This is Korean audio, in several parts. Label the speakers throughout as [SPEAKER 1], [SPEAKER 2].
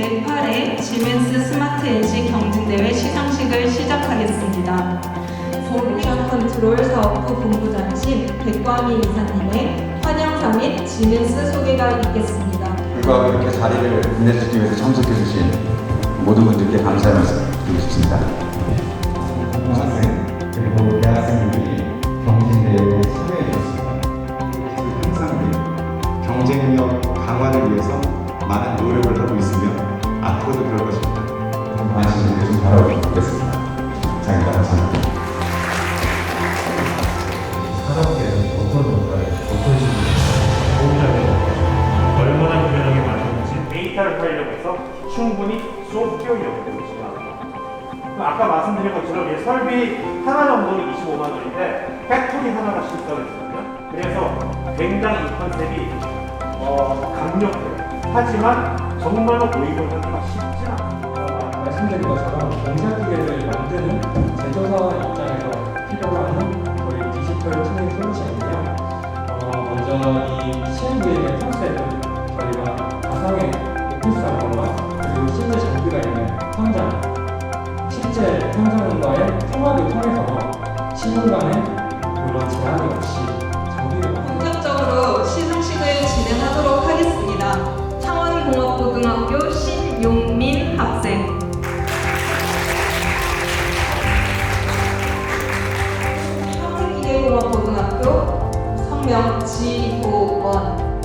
[SPEAKER 1] 제8회 지멘스 스마트 NC 경진대회 시상식을 시작하겠습니다. 포모션 컨트롤 사업부 본부장이신 백광희 이사님의 환영사 및 지멘스 소개가 있겠습니다.
[SPEAKER 2] 불구하고 이렇게 자리를 빛내주기 위해서 참석해 주신 모든 분들께 감사의 말씀 드리고 싶습니다.
[SPEAKER 3] 학생 그리고 대학생
[SPEAKER 4] 앞으로도 그럴 것입니다.
[SPEAKER 3] 좀 관심 있게 좀 바라보겠습니다. 장입니다. 감사합니다. 산업계는 어떤 역할, 어떤 식으로
[SPEAKER 5] 보호자는 얼마나 유연하게 만드는지 데이터를 팔려고 해서 충분히 소프트웨어 연구를 진행합니다. 아까 말씀드린 것처럼 이 설비 하나 정도는 25만 원인데 팩토리 하나가 실사를 했거든요. 그래서 굉장히 이 컨셉이 어, 강력해요. 하지만 정말로 모의고를 하기가 쉽지 않아요.
[SPEAKER 6] 말씀드린 것처럼 공작기계를 만드는 제조사 입장에서 필요로 하는 거의 디지털 트윈 솔루션인데요. 어, 먼저 이 CMVM의 컨셉은 저희가 가상의 오피스 안과 그리고 실제 장비가 있는 현장, 실제 현장과의 통합을 통해서 시공간에 물론 제한이 없이
[SPEAKER 1] 성명 지호원.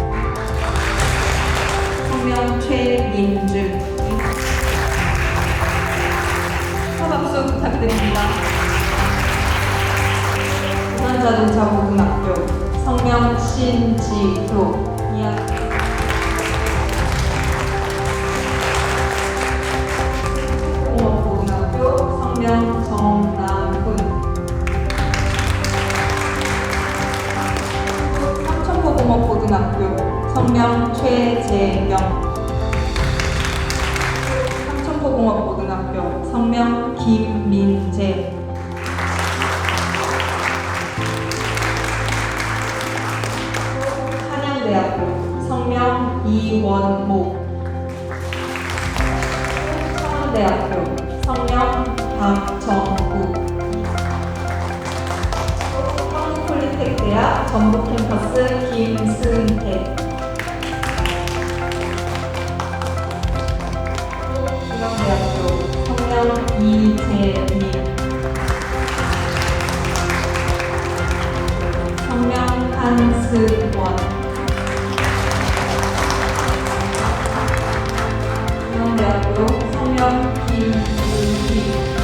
[SPEAKER 1] 성명 최민주. 서박수 부탁드립니다. 부산자동차 고등학교 성명 신지효 이학 공 삼천포공업고등학교 성명 최재경 삼천포공업고등학교 성명 김민재. 한양대학교 성명 이원목. 서울대학교 성명 박정 전북 캠퍼스 김승태. 중앙대학교 성명 이재민. 성명 한승원. 중앙대학교 성명 김우희